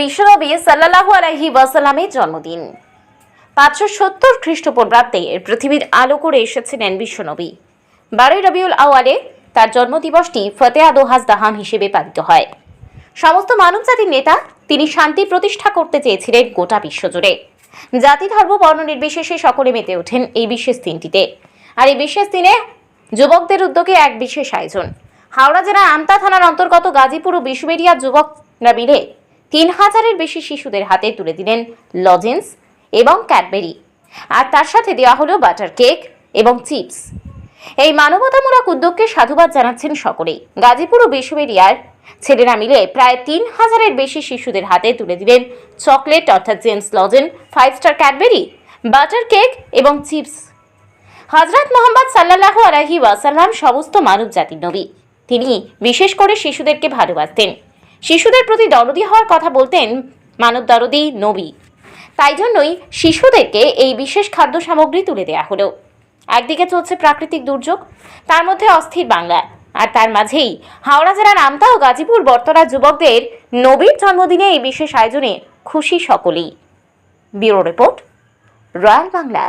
বিশ্বনবী সাল্লাল্লাহু আলাইহি ওয়াসাল্লামের জন্মদিন। পাঁচশো সত্তর খ্রিস্টপূর্বাব্দে পৃথিবীর আলো করে এসেছিলেন বিশ্বনবী বারোই রবিউল আওয়ালে তার জন্মদিবসটি ফতেয়া দোহাজ দাহান হিসেবে পালিত হয়। সমস্ত মানবজাতির নেতা তিনি শান্তি প্রতিষ্ঠা করতে চেয়েছিলেন গোটা বিশ্বজুড়ে জাতি, ধর্ম, বর্ণ নির্বিশেষে সকলে মেতে ওঠেন এই বিশেষ দিনটিতে। আর এই বিশেষ দিনে যুবকদের উদ্যোগে এক বিশেষ আয়োজন। হাওড়া জেলা আমতা থানার অন্তর্গত গাজীপুর ও বিশ্ববেরিয়া যুবকরা মিলে তিন হাজারের বেশি শিশুদের হাতে তুলে দিলেন লজেন্স এবং ক্যাডবেরি। আর তার সাথে দেওয়া হলো বাটার কেক এবং চিপস। এই মানবতামূলক উদ্যোগকে সাধুবাদ জানাচ্ছেন সকলেই। গাজীপুর ও বিশ্ববেরিয়ার ছেলেরা মিলে প্রায় তিন হাজারের বেশি শিশুদের হাতে তুলে দিলেন চকলেট, অর্থাৎ Gems lozenge five star Cadbury, butter cake এবং চিপস। হজরত মোহাম্মদ সাল্লাল্লাহু আলাইহি ওয়াসাল্লাম সমস্ত মানব জাতির নবী। তিনি বিশেষ করে শিশুদেরকে ভালোবাসতেন। শিশুদের প্রতি দরদি হওয়ার কথা বলতেন মানব দরদি নবী। তাই জন্যই শিশুদেরকে এই বিশেষ খাদ্য সামগ্রী তুলে দেওয়া হলো। একদিকে চলছে প্রাকৃতিক দুর্যোগ, তার মধ্যে অস্থির বাংলা। আর তার মাঝেই হাওড়া জেলার আমতা ও গাজীপুর বর্তরা যুবকদের নবীর জন্মদিনে এই বিশেষ আয়োজনে খুশি সকলেই। Bureau report, royal Bangla.